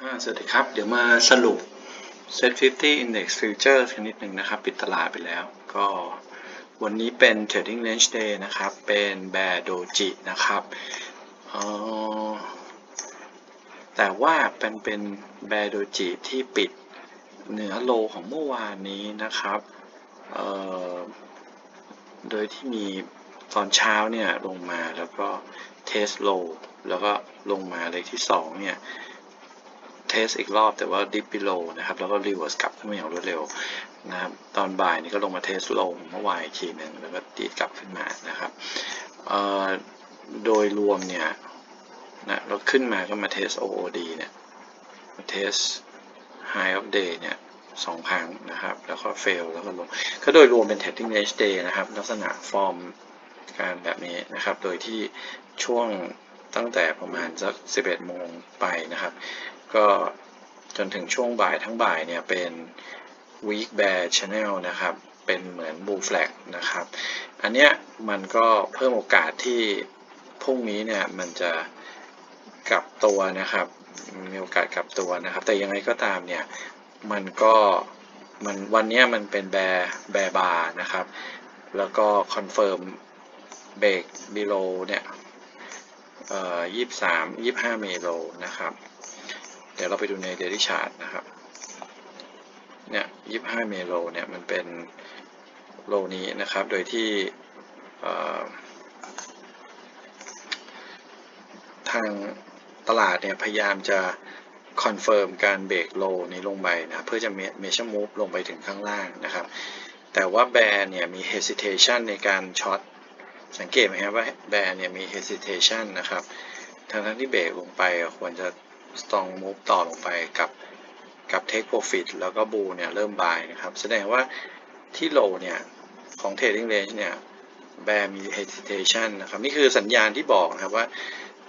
สวัสดีครับ เดี๋ยวมาสรุป Set 50 Index Futures กันนิดหนึ่งนะครับ ปิดตลาดไปแล้ว ก็วันนี้เป็น Trading Range Day นะครับ เป็น Bear Doji นะครับแต่ว่าเป็นเป็น Bear Doji ที่ปิดเหนือโลของเมื่อวานนี้นะครับโดยที่มีตอนเช้าเนี่ยลงมาแล้วก็เทสโลแล้วก็ลงมาเลยที่สองเนี่ย เทสอีกรอบแต่ว่าดิป e โลนะครับ แล้วก็รีเวิร์สกลับขึ้นมาอย่างรวดเร็วนะครับตอนบ่ายนี่ก็ลงมาเทสลงเมื่อวานอีกทีหนึ่งแล้วก็ดีดกลับขึ้นมานะครับโดยรวมเนี่ยนะเราขึ้นมาก็มาเทส OOD เนี่ยมาเทส High of Day เนี่ยสองครั้งนะครับ แล้วก็ fail แล้วก็ลง ก็โดยรวมเป็น Trading Range Day นะครับ ลักษณะฟอร์มการแบบนี้นะครับ โดยที่ช่วงตั้งแต่ประมาณสัก 11 โมงไปนะครับ ก็จนถึงช่วงบ่ายทั้งบ่ายเนี่ยเป็น weak bear channel นะครับ เป็นเหมือน bull flag นะครับ อันเนี้ยมันก็เพิ่มโอกาสที่พรุ่งนี้เนี่ยมันจะกลับตัวนะครับ มีโอกาสกลับตัวนะครับ แต่ยังไงก็ตามเนี่ยมันก็มันวันเนี้ยมันเป็นแบร์แบร์บาร์นะครับ แล้วก็คอนเฟิร์มเบรกบิโลเนี่ยเอ่อยี่สามยี่ห้าเมโลนะครับ ดี๋ยวเราไปดูในเดลิชาร์ตนะครับ เนี่ยยี่ห้าเมโลเนี่ยมันเป็นโลนี้นะครับ โดยที่ทางตลาดเนี่ยพยายามจะคอนเฟิร์มการเบรกโลนี้ลงไปนะเพื่อจะเมชมูฟลงไปถึงข้างล่างนะครับ แต่ว่าแบร์เนี่ยมี hesitation ในการช็อตสังเกตไหมครับว่าแบร์เนี่ยมี hesitation นะครับทั้งทั้งที่เบรกลงไปควรจะ strong move ต่อลงไปกับกับ take profit แล้วก็บูเนี่ยเริ่ม buy นะครับ แสดงว่าที่ low เนี่ย ของ trading range เนี่ยแบร์มี hesitation นะครับ นี่คือสัญญาณที่บอกนะครับว่า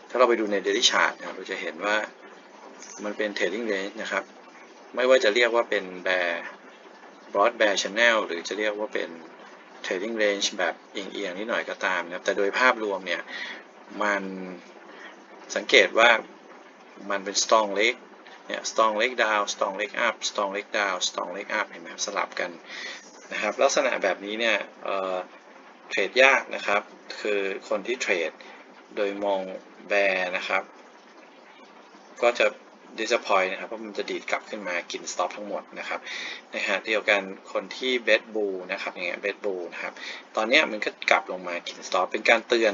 ถ้าเราไปดูใน daily chart นะเราจะเห็นว่ามันเป็น trading range นะครับ ไม่ว่าจะเรียกว่าเป็น bear broad bear channel หรือจะเรียกว่าเป็น trading range แบบเอียงๆนิดหน่อยก็ตามนะครับ แต่โดยภาพรวมเนี่ย มันสังเกตว่า มันเป็น strong leg เนี่ย strong leg down strong leg up strong leg down strong leg up เห็นไหมครับสลับกันนะครับลักษณะแบบนี้เนี่ยเทรดยากนะครับ คือคนที่เทรดโดยมองแบร์นะครับ ก็จะ disappoint นะครับ เพราะมันจะดีดกลับขึ้นมากิน stop ทั้งหมดนะครับในขณะเดียวกันคนที่ bet bull นะครับอย่างเงี้ย bet bull นะครับ ตอนนี้มันก็กลับลงมากิน stop เป็นการเตือน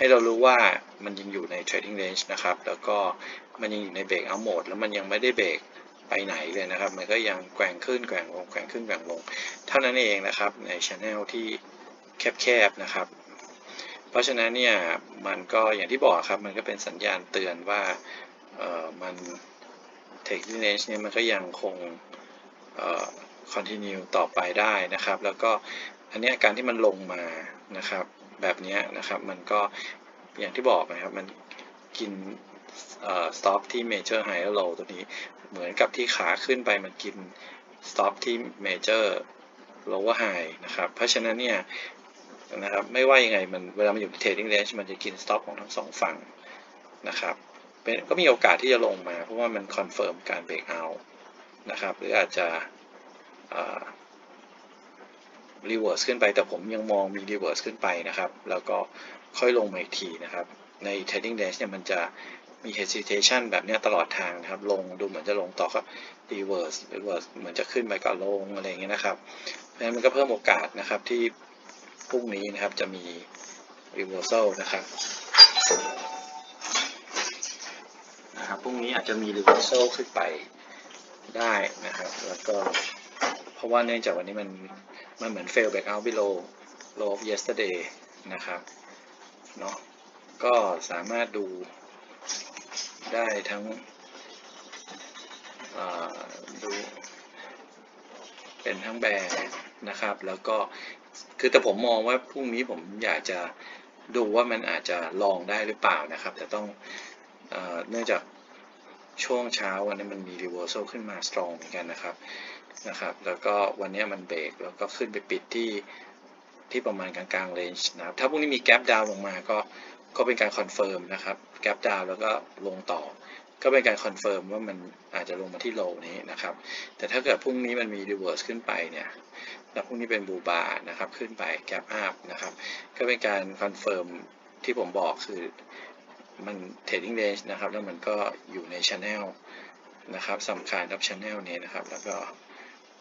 ให้เรารู้ว่ามันยังอยู่ใน trading range นะครับ แล้วก็มันยังอยู่ในเบรกเอาโหมดแล้วมันยังไม่ได้เบรกไปไหนเลยนะครับ มันก็ยังแกว่งขึ้นแกว่งลงแกว่งขึ้นแกว่งลง เท่านั้นเองนะครับใน channel ที่แคบๆนะครับ เพราะฉะนั้นเนี่ยมันก็อย่างที่บอกครับ มันก็เป็นสัญญาณเตือนว่าเออมัน technical range เนี่ยมันก็ยังคงเอ่อ continue ต่อไปได้นะครับ แล้วก็อันนี้การที่มันลงมานะครับ แบบนี้นะครับ มันก็อย่างที่บอกนะครับ มันกินเอ่อ stop ที่ major high และ low ตัวนี้ เหมือนกับที่ขาขึ้นไปมันกิน stop ที่ major lower high นะครับ เพราะฉะนั้นเนี่ยนะครับไม่ว่ายังไงมันเวลามันอยู่ใน trading range มันจะกิน stop ของทั้งสองฝั่งนะครับเป็นก็มีโอกาสที่จะลงมา เพราะว่ามันคอนเฟิร์มการเบรกเอานะครับหรืออาจจะ รีเวิร์สขึ้นไป แต่ผมยังมองมีรีเวิร์สขึ้นไปนะครับ แล้วก็ค่อยลงมาอีกทีนะครับ ใน trading range เนี่ยมันจะมี hesitation แบบนี้ตลอดทางนะครับ ลงดูเหมือนจะลงต่อก็ reverse reverse เหมือนจะขึ้นไปก็ลงอะไรอย่างเงี้ยนะครับ เพราะฉะนั้นมันก็เพิ่มโอกาสนะครับที่พรุ่งนี้นะครับจะมี reversal นะครับนะครับพรุ่งนี้อาจจะมี reversal ขึ้นไปได้นะครับ แล้วก็เพราะว่าเนื่องจากวันนี้มัน มันเหมือน fail back out below low of yesterday นะครับเนาะก็สามารถดูได้ทั้งดูเป็นทั้งแบร์นะครับ แล้วก็คือแต่ผมมองว่าพรุ่งนี้ผมอยากจะดูว่ามันอาจจะลองได้หรือเปล่านะครับ แต่ต้องเอเนื่องจาก ช่วงเช้าวันนี้มันมี reversal ขึ้นมา strong เหมือนกันนะครับนะครับ แล้วก็วันนี้มันเบรกแล้วก็ขึ้นไปปิดที่ที่ประมาณกลางๆ range นะครับ ถ้าพรุ่งนี้มี gap down ลงมาก็ก็เป็นการคอนเฟิร์มนะครับแกลบดาวแล้วก็ลงต่อ ก็เป็นการคอนเฟิร์มว่ามันอาจจะลงมาที่โลนี้นะครับ แต่ถ้าเกิดพรุ่งนี้มันมีรีเวิร์สขึ้นไปเนี่ยแล้วพรุ่งนี้เป็นบูบานะครับขึ้นไปแกลบอัพนะครับ ก็เป็นการคอนเฟิร์มที่ผมบอกคือ มันเทรดดิ้งเรนจ์นะครับ แล้วมันก็อยู่ในช anel นะครับสำคัญกับช anel นี้นะครับ แล้วก็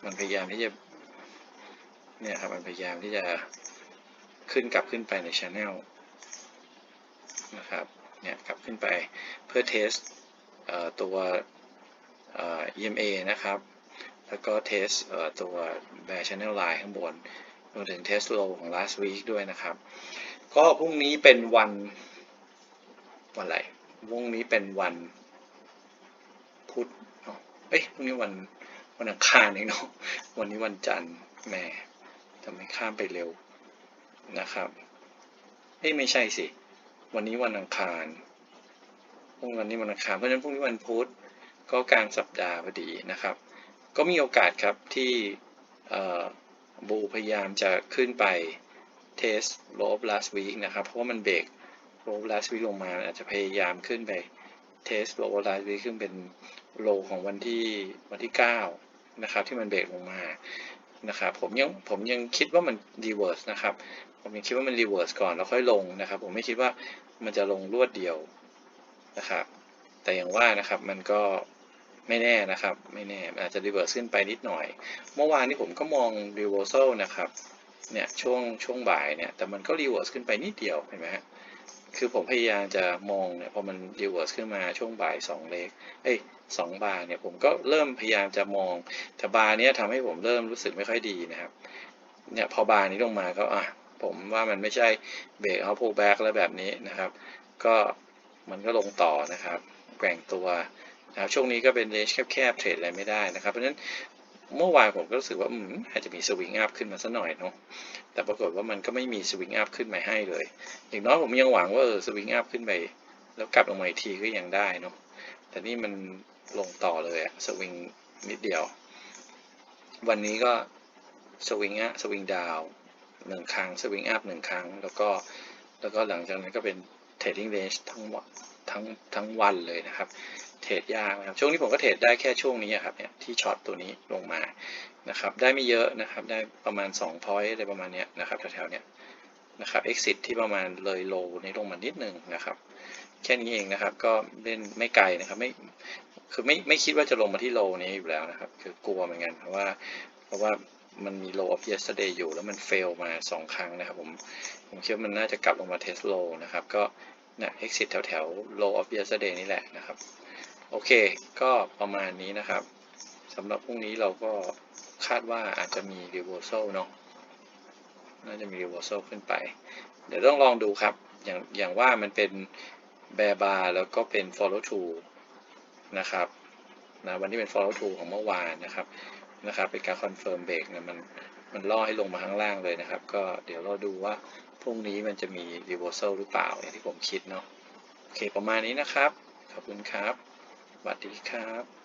มันพยายามที่จะเนี่ยครับมันพยายามที่จะขึ้นกลับขึ้นไปในช anel นะครับเนี่ยกลับขึ้นไปเพื่อเทสเอ่อตัวเอ่อ EMA นะครับ แล้วก็เทสอ่อตัว Bear Channel Line ข้างบนรวมถึงเทสโลของ last week ด้วยนะครับ ก็พรุ่งนี้เป็นวัน วันอะไรพรุ่งนี้เป็นวันพุธเอ้าเอ้ยพรุ่งนี้วันวันอังคารเองเนาะ วันนี้วันจันทร์แหมทำไมข้ามไปเร็วนะครับเอ้ยไม่ใช่สิ วันนี้วันอังคารพรุ่งวันนี้วันอังคาร เพราะฉะนั้นพรุ่งนี้วันพุธก็กลางสัปดาห์พอดีนะครับ ก็มีโอกาสครับที่บูพยายามจะขึ้นไปเทสโลบ last week นะครับ เพราะว่ามันเบรก โลบ last week ลงมาอาจจะพยายามขึ้นไปเทสโลบ last week ขึ้นเป็นโลของวันที่วันที่ 9 นะครับ ที่มันเบรกลงมานะครับผมยังผมยังคิดว่ามัน reverse นะครับ ผมยังคิดว่ามัน reverse ก่อนแล้วค่อยลงนะครับ ผมไม่คิดว่ามันจะลงรวดเดียวนะครับ แต่อย่างว่านะครับมันก็ไม่แน่นะครับ ไม่แน่อาจจะ reverse ขึ้นไปนิดหน่อย เมื่อวานนี้ผมก็มอง reversal นะครับเนี่ยช่วงช่วงบ่ายเนี่ยแต่มันก็ reverse ขึ้นไปนิดเดียวเห็นไหมฮะ คือผมพยายามจะมองเนี่ยพอมัน reverse ขึ้นมาช่วงบ่ายสองเลขเอ้ยสองบาร์เนี่ยผมก็เริ่มพยายามจะมองแต่บาร์เนี้ยทำให้ผมเริ่มรู้สึกไม่ค่อยดีนะครับเนี่ยพอบาร์นี้ลงมาก็อะผมว่ามันไม่ใช่เบรกเอาพูแบ็กแล้วแบบนี้นะครับ ก็มันก็ลงต่อนะครับแกว่งตัวนะครับช่วงนี้ก็เป็นเลนจ์แคบๆเทรดอะไรไม่ได้นะครับ เพราะฉะนั้น เมื่อวานผมก็รู้สึกว่าอืมอาจจะมีสวิงอัพขึ้นมาสักหน่อยเนาะแต่ปรากฏว่ามันก็ไม่มีสวิงอัพขึ้นมาให้เลย อย่างน้อยผมยังหวังว่าเออสวิงอัพขึ้นไป แล้วกลับลงมาอีกทีก็ยังได้เนาะแต่นี่มันลงต่อเลยอะสวิงนิดเดียว วันนี้ก็สวิงอะสวิงดาวหนึ่งครั้งสวิงอัพหนึ่งครั้ง แล้วก็แล้วก็หลังจากนั้นก็เป็นเทรดดิ้งเรนจ์ทั้งวัน ทั้งทั้งวันเลยนะครับ เทรดยากนะครับช่วงนี้ผมก็เทรดได้แค่ช่วงนี้ครับเนี่ยที่ช็อตตัวนี้ลงมานะครับ ได้ไม่เยอะนะครับ ได้ประมาณ2 point อะไรประมาณเนี้ยนะครับแถวๆเนี้ยนะครับ exit ที่ประมาณเลยโลนี้ลงมานิดนึงนะครับ แค่นี้เองนะครับ ก็เล่นไม่ไกลนะครับ ไม่ คือไม่ไม่คิดว่าจะลงมาที่โลนี้อยู่แล้วนะครับ คือกลัวเหมือนกันเพราะว่า เพราะว่ามันมี low of yesterday อยู่แล้วมัน fail มา 2 ครั้งนะครับผม ผมคิดว่ามันน่าจะกลับลงมา test low นะครับ ก็ เนี่ย exit แถวแถว low of yesterday นี่แหละนะครับ โอเค ก็ประมาณนี้นะครับสำหรับพรุ่งนี้เราก็คาดว่าอาจจะมี reversal เนาะน่าจะมี reversal ขึ้นไป เดี๋ยวต้องลองดูครับ อย่างอย่างว่ามันเป็น bear bar แล้วก็เป็น follow through นะครับนะวันที่เป็น follow through ของเมื่อวานนะครับนะครับเป็นการ confirm break เนี่ยมันมันล่อให้ลงมาข้างล่างเลยนะครับ ก็เดี๋ยวเราดูว่า พรุ่งนี้มันจะมี reversal หรือเปล่า อย่างที่ผมคิดเนาะ โอเค ประมาณนี้นะครับ ขอบคุณครับสวัสดีครับ